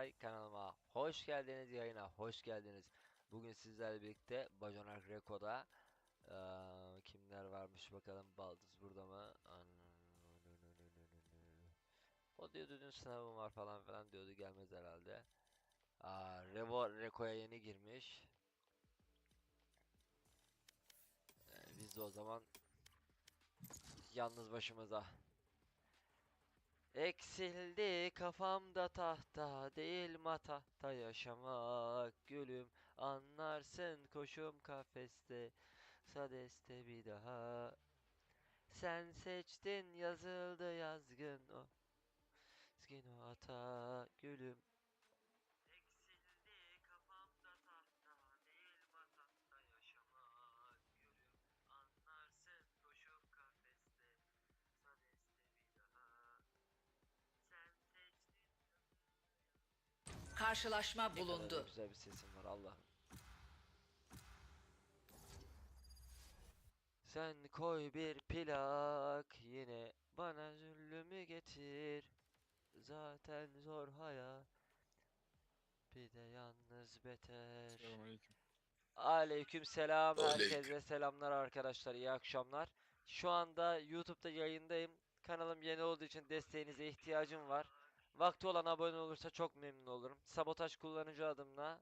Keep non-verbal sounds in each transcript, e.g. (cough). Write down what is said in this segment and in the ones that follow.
Çağatay kanalıma hoş geldiniz yayına hoş geldiniz. Bugün sizlerle birlikte Bajonak Reko'da eee, kimler varmış bakalım Baldız burada mı? O diyordu dün sınavım var falan filan diyordu gelmez herhalde. Revo Reko'ya yeni girmiş. Ee, biz de o zaman yalnız başımıza. Eksildi kafamda tahta değil matahta yaşamak. Gülüm anlarsın koşum kafeste sadeste bir daha. Sen seçtin yazıldı yazgın o yazgın o ata. Gülüm Karşılaşma Ne kadar da bulundu. güzel bir sesin var Allah'ım. Sen koy bir plak yine bana zulmü getir. Zaten zor hayat. Bir de yalnız beter. Selamünaleyküm. Aleyküm selam. Aleyküm. Herkese selamlar arkadaşlar. iyi akşamlar. Şu anda YouTube'da yayındayım. Kanalım yeni olduğu için desteğinize ihtiyacım var. Vakti olan abone olursa çok memnun olurum. Sabotaj kullanıcı adımla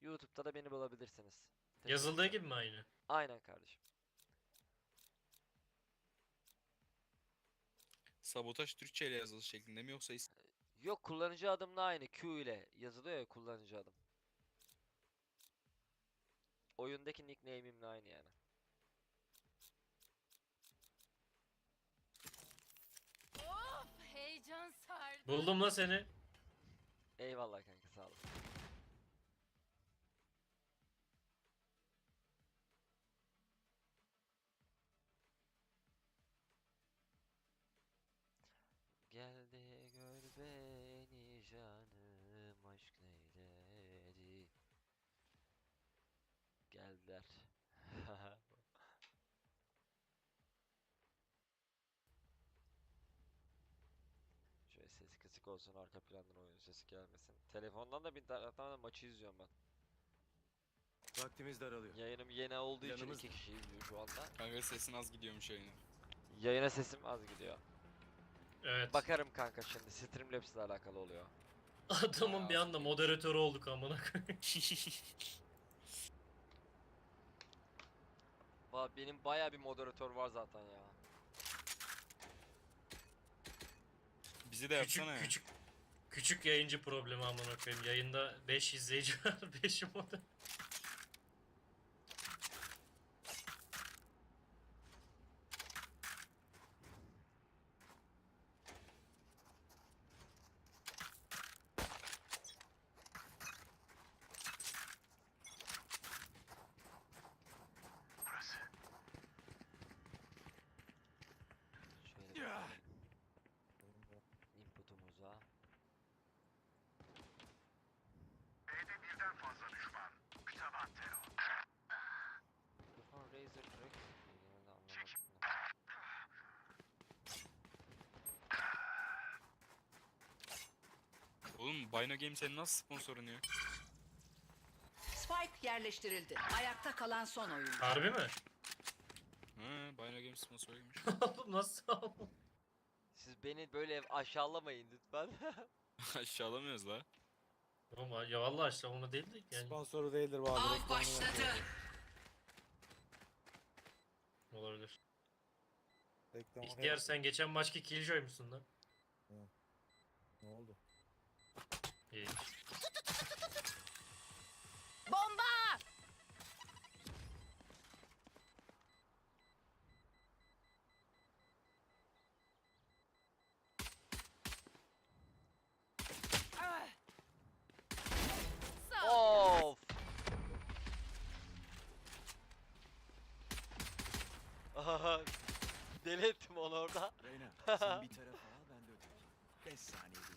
YouTube'da da beni bulabilirsiniz. Teşekkür Yazıldığı ederim. gibi mi aynı? Aynen kardeşim. Sabotaj Türkçe ile yazılı şeklinde mi yoksa is- Yok kullanıcı adımla aynı Q ile yazılıyor ya kullanıcı adım. Oyundaki nickname'imle aynı yani. Heyecan. Buldum la seni. Eyvallah kanka sağ ol. Sesi kısık olsun arka plandan oyun sesi gelmesin Telefondan da bir taraftan da maçı izliyorum ben Vaktimiz daralıyor. Yayınım yeni olduğu için Yanımız- iki kişi izliyor şu anda Kanka sesin az gidiyormuş yayına. Yayına sesim az gidiyor Evet. Bakarım kanka şimdi Streamlabs ile alakalı oluyor Adamın bir anda moderatörü olduk amına koyayım. (laughs) Benim baya bir moderatör var zaten ya. Bizi de küçük yapsana ya. küçük küçük yayıncı problemi amına koyayım. Yayında 5 izleyici var, (laughs) 5 moder. Şöyle bakalım. Input'umuza. Mikrofon Razer Direct. Yine de anlamadım. Oğlum Bino Game senin nasıl sponsorun ya? Spike yerleştirildi. Ayakta kalan son oyun. Harbi mi? Ha, Bino Game sponsoruymuş. (laughs) Oğlum nasıl? Siz beni böyle aşağılamayın lütfen. (laughs) Aşağılamıyoruz la. Oğlum ya vallahi işte onu değil de yani Sponsoru değildir bu abi. Av başladı. olabilir. Reklamını İhtiyar sen geçen maçki Killjoy musun lan? Ne oldu? İyi. Bomba! of. Aha, Deli ettim onu orada. Reyna sen bir tarafa al ben de öteki. 5 saniyede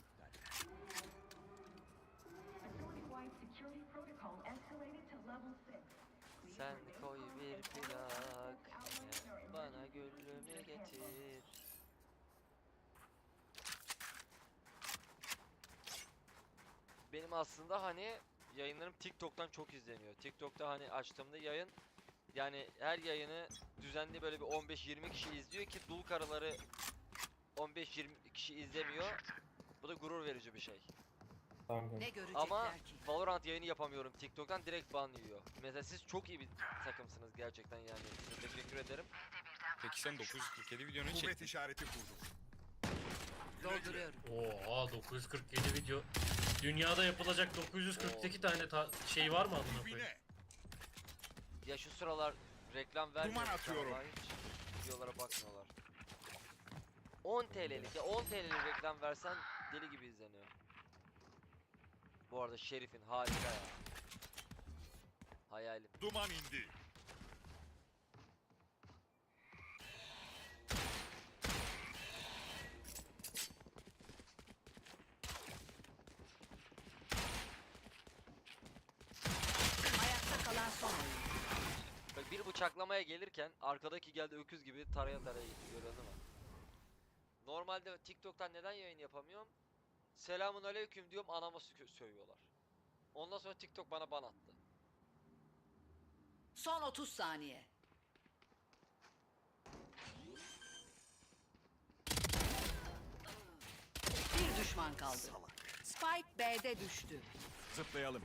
Sen koy bir plak bana gülümü getir. Benim aslında hani yayınlarım TikTok'tan çok izleniyor. TikTok'ta hani açtığımda yayın yani her yayını düzenli böyle bir 15-20 kişi izliyor ki dul karıları 15-20 kişi izlemiyor. Bu da gurur verici bir şey. Tamam. Ne görecekler Ama ki? Valorant yayını yapamıyorum TikTok'tan direkt ban yiyor. Mesela siz çok iyi bir takımsınız gerçekten yani. Size teşekkür ederim. Peki sen 947 videonu Kuvvet çektin. işareti kurdum. Dolduruyorum. Oha 947 video. Dünyada yapılacak 948 tane ta- şey var mı amına koyayım? Ya şu sıralar reklam vermiyor. atıyorum. Videolara bakmıyorlar. 10 TL'lik ya 10 TL'lik reklam versen deli gibi izleniyor. Bu arada Şerif'in harika ya. Hayalim. Duman indi. Ayakta kalan son. Bak bir bıçaklamaya gelirken arkadaki geldi öküz gibi taraya taraya gitti gördün mü? Normalde TikTok'tan neden yayın yapamıyorum? Selamun aleyküm diyorum anama sö- sövüyorlar. Ondan sonra TikTok bana ban attı. Son 30 saniye. Bir düşman kaldı. Spike B'de düştü. Zıplayalım.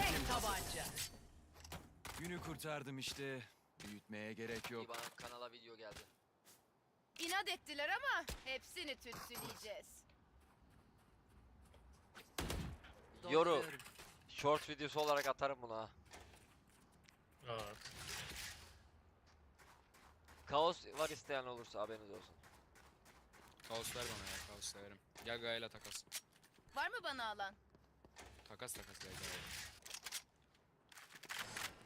Tek tabanca. Günü kurtardım işte. Büyütmeye gerek İyi yok. bana kanala video geldi. İnat ettiler ama hepsini tütsüleyeceğiz. Yoru Dolduruyorum. short videosu olarak atarım bunu ha. Evet. Kaos var isteyen olursa haberiniz olsun. Kaos ver bana ya kaos severim. Gel Gaya'yla takas. Var mı bana alan? Takas takas gel Gaya'yla.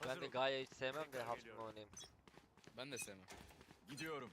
Ben de Gaia hiç sevmem de Haps'ını oynayayım. Ben de sevmem. Gidiyorum.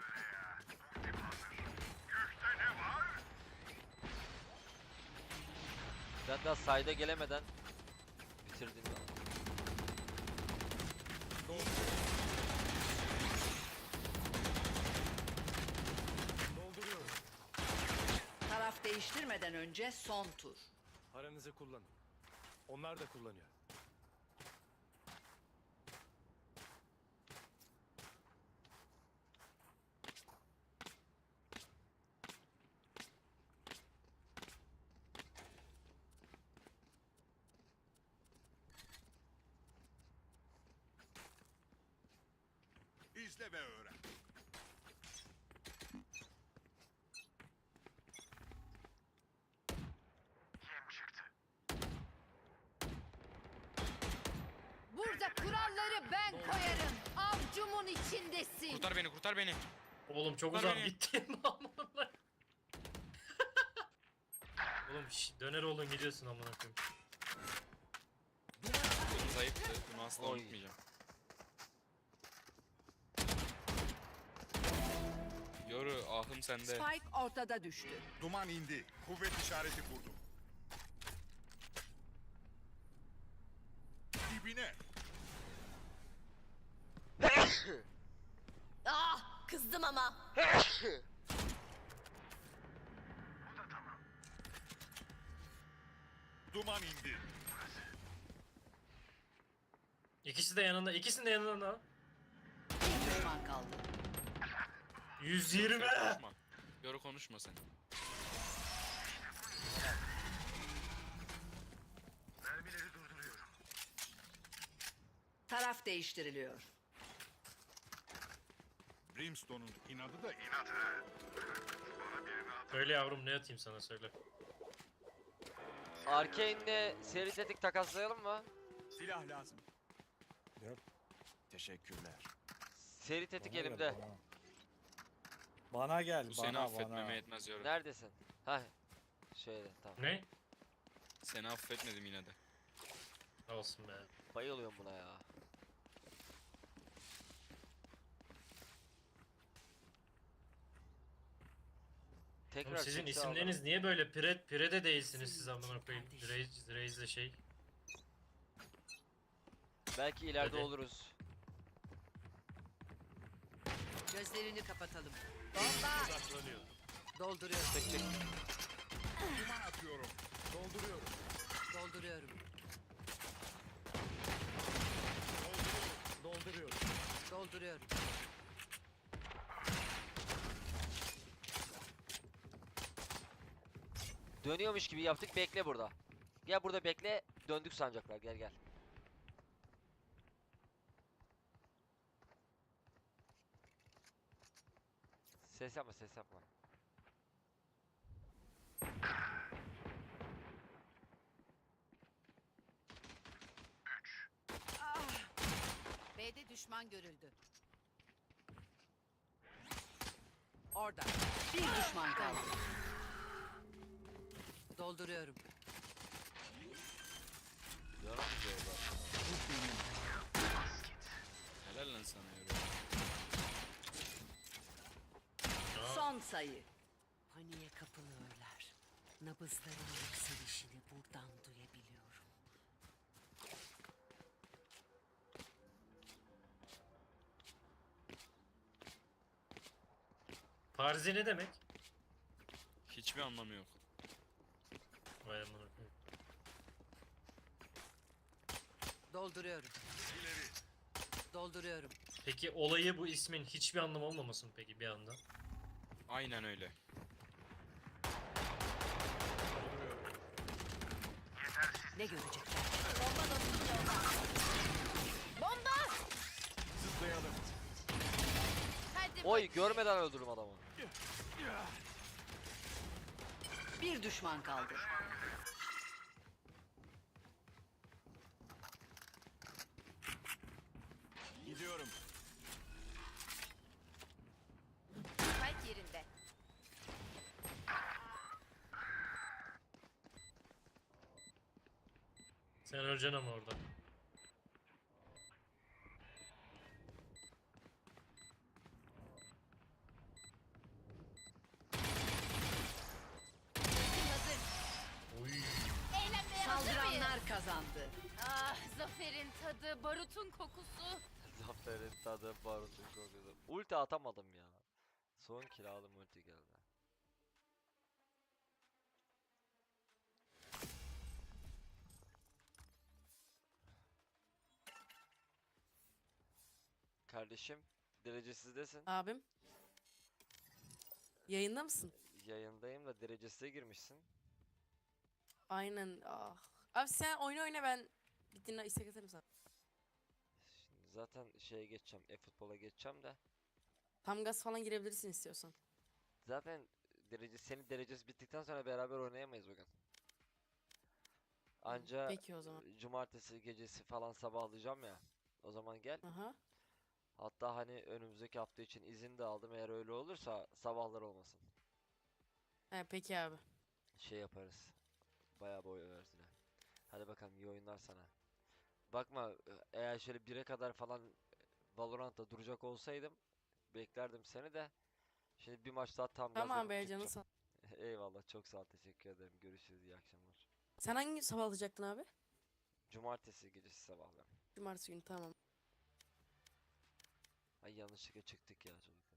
Ben daha sayda gelemeden bitirdim ya. Taraf değiştirmeden önce son tur. Paranızı kullanın. Onlar da kullanıyor. Avcumun içindesin. Kurtar beni kurtar beni. Oğlum çok Kurtar uzak beni. gittin. (laughs) Oğlum şş, döner olun gidiyorsun amına koyayım. Bunu zayıftı. Bunu asla Oy. unutmayacağım. Yoru ahım sende. Spike ortada düştü. Duman indi. Kuvvet işareti kurdum. Dibine. Ah kızdım ama. Duman indi. İkisi de yanında. Bir düşman kaldı. 120. Konuşma. Yoru konuşma sen. Taraf değiştiriliyor. Brimstone'un inadı da inadı. Söyle yavrum ne atayım sana söyle. Arkane'le seri tetik takaslayalım mı? Silah lazım. Teşekkürler. Seri tetik Bana gel, elimde. Bana. Bana gel. Bu bana, seni affetmeme bana. yetmez Yoru. Neredesin? Ha. Şöyle tamam. Ne? Seni affetmedim yine de. Olsun be. Bayılıyorum buna ya. Tekrar Oğlum sizin kimse aldı. isimleriniz niye böyle pire, pirede değilsiniz siz amına koyayım. Reis, Reis'le şey. Belki ileride Hadi. oluruz. Gözlerini kapatalım. Odaklanıyor. Dolduruyorum. Tek tek. Duman atıyorum. Dolduruyorum. Dolduruyorum. Dolduruyorum. Dolduruyorum. Dönüyormuş gibi yaptık. Bekle burada. Gel burada bekle. Döndük sancaklar. Gel gel. Ses yapma ses yapma. B'de düşman görüldü. Orada. Bir düşman kaldı. Dolduruyorum. Yaramayacağız Helal lan sana Yoru. Son sayı. Paniğe kapılıyorlar. Nabızların yükselişini buradan duyabiliyorum. Parzi ne demek? Hiçbir anlamı yok. Vay amına koyayım. Dolduruyorum. Dolduruyorum. Peki olayı bu ismin hiçbir anlamı olmaması mı peki bir anda? Aynen öyle. Ne görecekler? Bomba dostum. Bomba! Zıplayalım. Hadi Oy bakayım. görmeden öldürdüm adamı. Bir düşman kaldı. Sen öleceksin ama orada. Hazır. Oy. Eğlenmeye hazır mıyız? Saldıranlar kazandı. Ah zaferin tadı, barutun kokusu. Zaferin tadı barutun kokusu. Ulti atamadım ya. Son kill aldım ulti geldi. Kardeşim derecesizdesin. Abim. Yayında mısın? Yayındayım da derecesize girmişsin. Aynen. Ah. Abi sen oyna oyna ben bir dinle istek atarım sana. Şimdi zaten şeye geçeceğim, e-futbola geçeceğim de. Tam gaz falan girebilirsin istiyorsan. Zaten derece senin derecesi bittikten sonra beraber oynayamayız bugün. Anca Peki o zaman. cumartesi gecesi falan sabahlayacağım ya. O zaman gel. Aha. Hatta hani önümüzdeki hafta için izin de aldım. Eğer öyle olursa sabahlar olmasın. He, peki abi. Şey yaparız. Bayağı boy yine. Hadi bakalım iyi oyunlar sana. Bakma eğer şöyle 1'e kadar falan Valorant'ta duracak olsaydım beklerdim seni de. Şimdi bir maç daha tam Tamam be canı çıkacağım. sağ. Eyvallah çok sağ ol teşekkür ederim. Görüşürüz iyi akşamlar. Sen hangi sabah alacaktın abi? Cumartesi gecesi sabahlar. Cumartesi günü tamam. Ay yanlışlıkla çıktık ya çocuklar.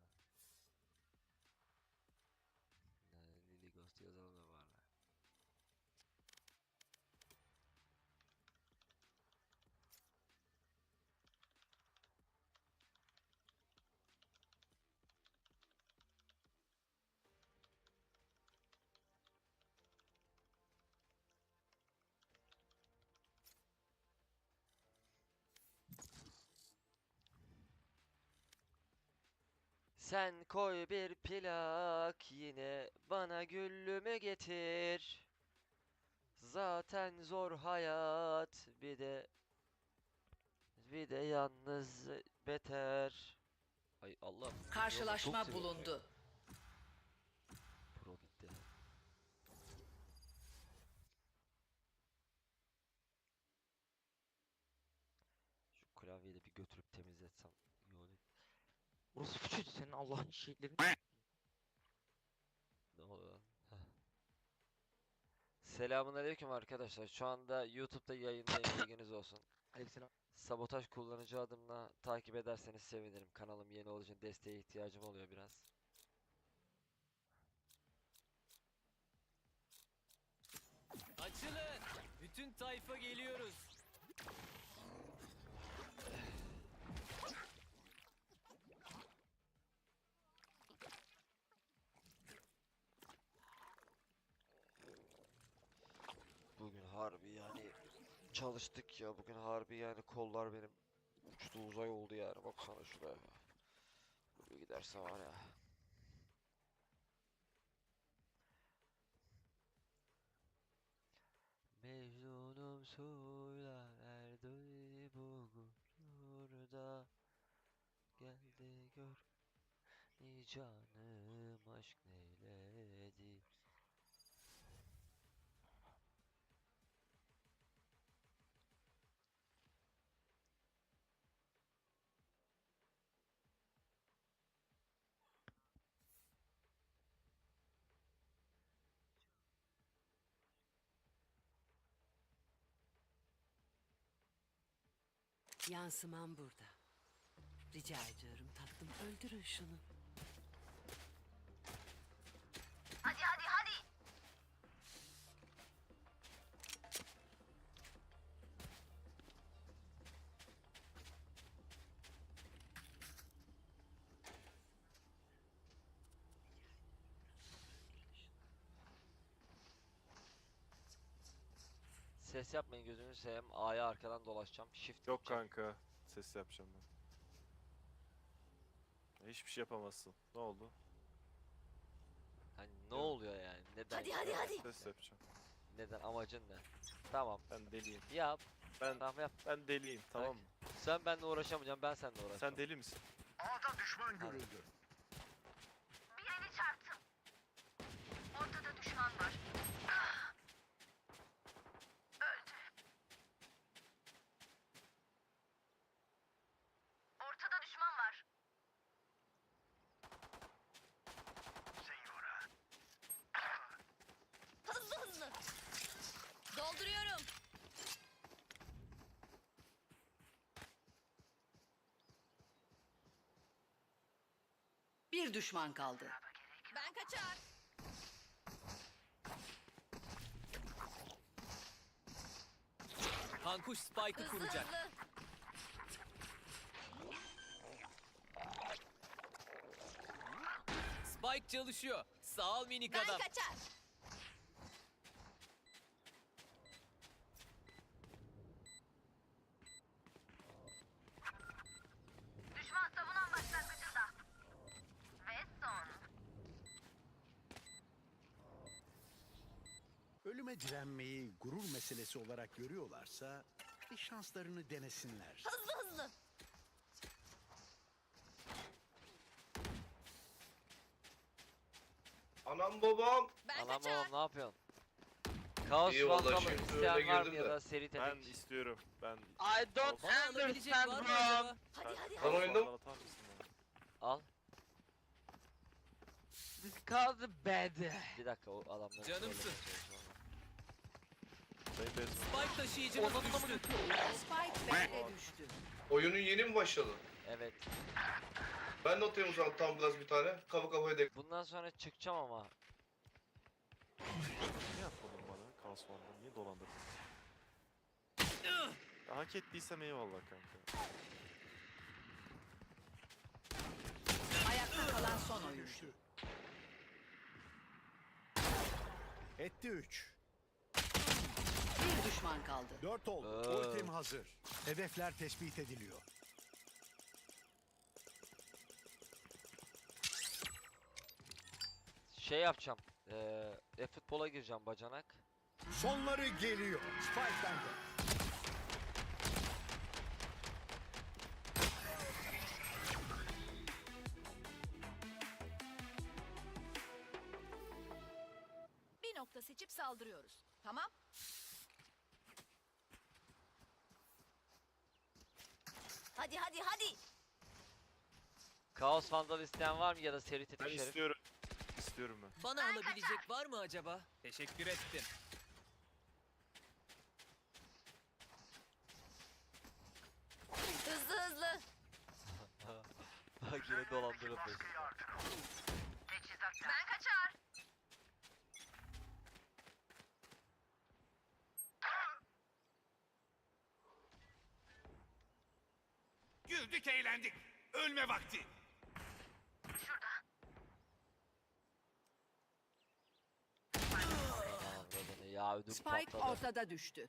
Sen koy bir plak yine bana güllümü getir. Zaten zor hayat bir de bir de yalnız beter. Ay Allah. Karşılaşma bulundu. Pro gitti. Şu klavyeyi de bir götürüp temizletsem iyi olur. Burası küçük senin Allah'ın şeylerin. Ne oluyor lan? Heh. Selamünaleyküm arkadaşlar. Şu anda YouTube'da yayındayım bilginiz olsun. Aleykümselam. Sabotaj kullanıcı adımla takip ederseniz sevinirim. Kanalım yeni olduğu için desteğe ihtiyacım oluyor biraz. Açılın. Bütün tayfa geliyoruz. Bugün harbi yani çalıştık ya. Bugün harbi yani kollar benim uçtu uzay oldu yani. Baksana şuraya. Böyle giderse var ya. Mecnunum suyla erdi bu gururda Gel de gör ni canım aşk neyledi Yansıman burada. Rica ediyorum tatlım öldürün şunu. Ses yapmayın gözünü seveyim. A'ya arkadan dolaşacağım. Shift Yok yapacağım. kanka. Ses yapacağım ben. Hiçbir şey yapamazsın. Ne oldu? Hani ne oluyor yani? Neden? Hadi hadi hadi. Ses yapacağım. Neden? Amacın ne? Tamam. Ben deliyim. Yap. Ben Tamam yap. ben deliyim tamam mı? Sen benimle uğraşamayacaksın. Ben seninle uğraşacağım. Sen deli misin? Bir düşman kaldı. Ben kaçar. Kankuş Spike'ı Hızlı hızlı. Spike çalışıyor. Sağ ol minik Ben kaçar. Meselesi olarak görüyorlarsa bir şanslarını denesinler. Hızlı hızlı. Anam babam. Ben Anam kaçar. oğlum ne yapıyorsun? Kaos İyi vallahi, Vandalı şimdi isteyen öyle var mı girdim ya de. da seri Ben tetik? istiyorum. Ben I don't Bana alabilecek var mı acaba? Hadi hadi Ben hadi. oyunda atar mısın bana? Al. This called bad. Bir dakika o adamları Canımsın. Spike taşıyıcımız düştü. Spike B'de düştü. Oyunun yeni mi başladı? Evet. Ben de atayım o zaman tam biraz bir tane. Kafa kafaya dek. Bundan sonra çıkacağım ama. Ne yapmadın bana? Kaos Van'da niye dolandırdın? Ya, hak ettiysem eyvallah kanka. Ayakta kalan son oyuncu. Etti 3. Bir düşman kaldı. 4 oldu. Aa. Ultim hazır. Hedefler tespit ediliyor. Şey yapacağım. Eee e-futbola gireceğim bacanak. Sonları geliyor. Spike bende. Bir nokta seçip saldırıyoruz. Tamam. Hadi hadi hadi. Kaos Vandal isteyen var mı ya da seri tetik Ben şerif? istiyorum. İstiyorum ben. Bana alabilecek var mı acaba? Teşekkür ettim. Hızlı hızlı. (laughs) Bak yine dolandırıldı. Ben kaçar. Güldük eğlendik. Ölme vakti. Ya ödüm Spike patladı. ortada düştü.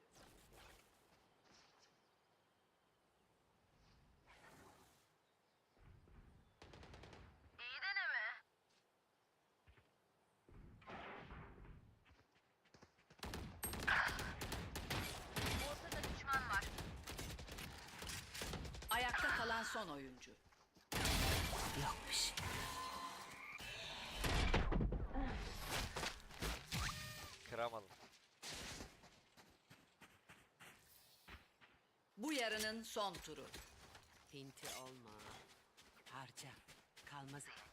İyi deneme. Ortada düşman var. Ayakta kalan son oyuncu. Yok bir şey. Kıramadım. Bu yarının son turu. Pinti olma. Harca. Kalmaz elinde.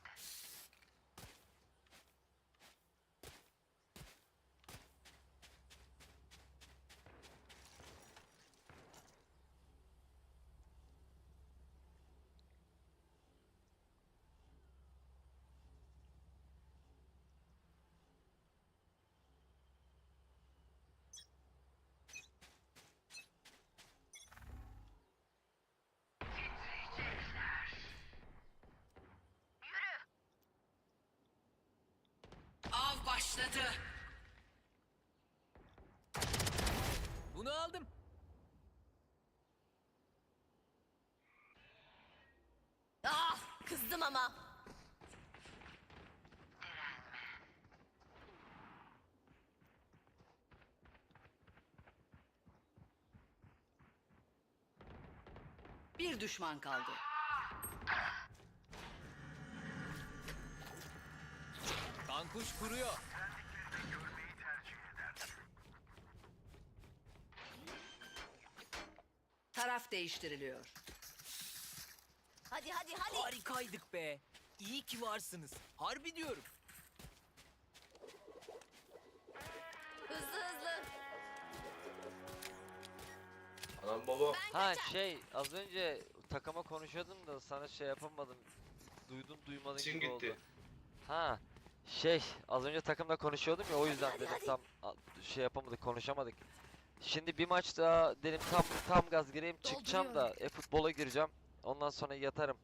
Av başladı. Bunu aldım. Ah kızdım ama. Bir düşman kaldı. Kankuş kuruyor. Taraf değiştiriliyor. Hadi hadi hadi. Harikaydık be. İyi ki varsınız. Harbi diyorum. Hızlı hızlı. Anam baba. Ben Ha kaçar. şey az önce takıma konuşuyordum da sana şey yapamadım. duydun duymadın Sesim gibi gitti. oldu. Ha şey az önce takımda konuşuyordum ya o yüzden dedim tam a- şey yapamadık konuşamadık. Şimdi bir maç daha dedim tam tam gaz gireyim çıkacağım da e futbola gireceğim. Ondan sonra yatarım.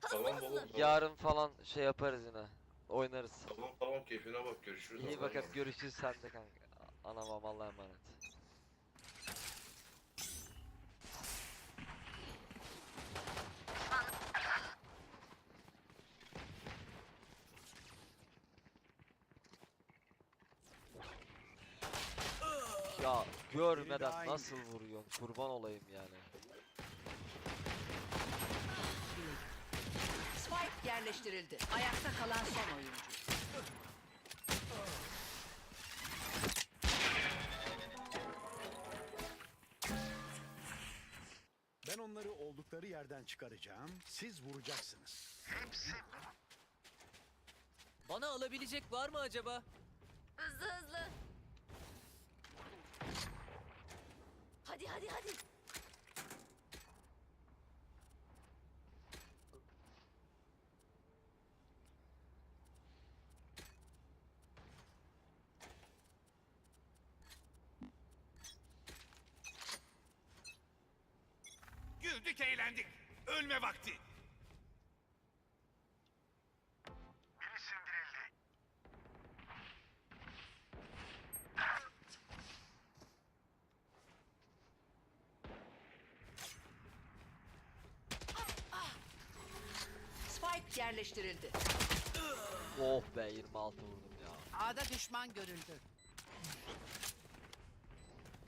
Tamam. Yarın falan şey yaparız yine. Oynarız. Tamam tamam keyfine bak görüşürüz. İyi bakalım görüşürüz sen de kanka. Anam Allah'a emanet. Ya görmeden nasıl vuruyorsun kurban olayım yani. Spike yerleştirildi. Ayakta kalan son oyuncu. Ben onları oldukları yerden çıkaracağım. Siz vuracaksınız. Bana alabilecek var mı acaba? Hızlı hızlı. Hadi hadi hadi. Güldük eğlendik. Ölme vakti. Spike yerleştirildi. Oh be 26 vurdum ya. A'da düşman görüldü.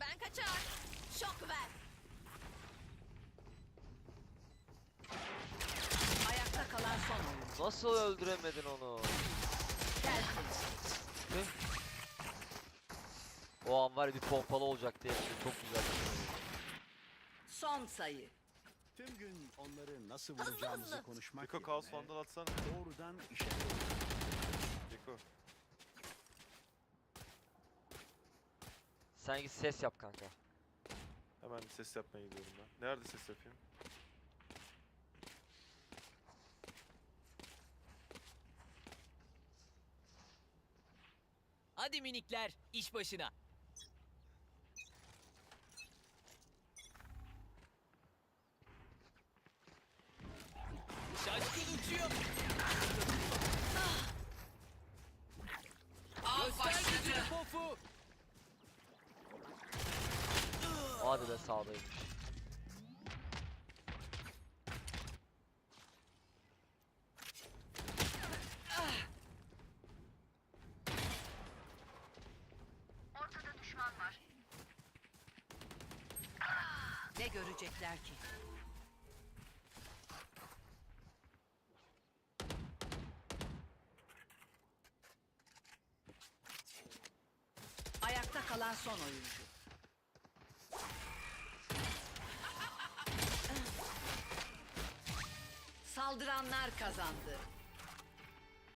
Ben kaçar. Şok ver. Ayakta kalan son. Nasıl öldüremedin onu? Gelsin. O an var ya bir pompalı olacak diye çok güzel. Son sayı. Tüm gün onları nasıl vuracağımızı hızlı. konuşmak Geko kaos yerine vandal atsana. doğrudan işe Geko. Sen git ses yap kanka. Hemen ses yapmaya gidiyorum ben. Nerede ses yapayım? Hadi minikler iş başına. Şaşkın uçuyor. Göster gücünü pofu. Hadi de sağdaymış. Ne görecekler ki? Ayakta kalan son oyuncu. (laughs) Saldıranlar kazandı.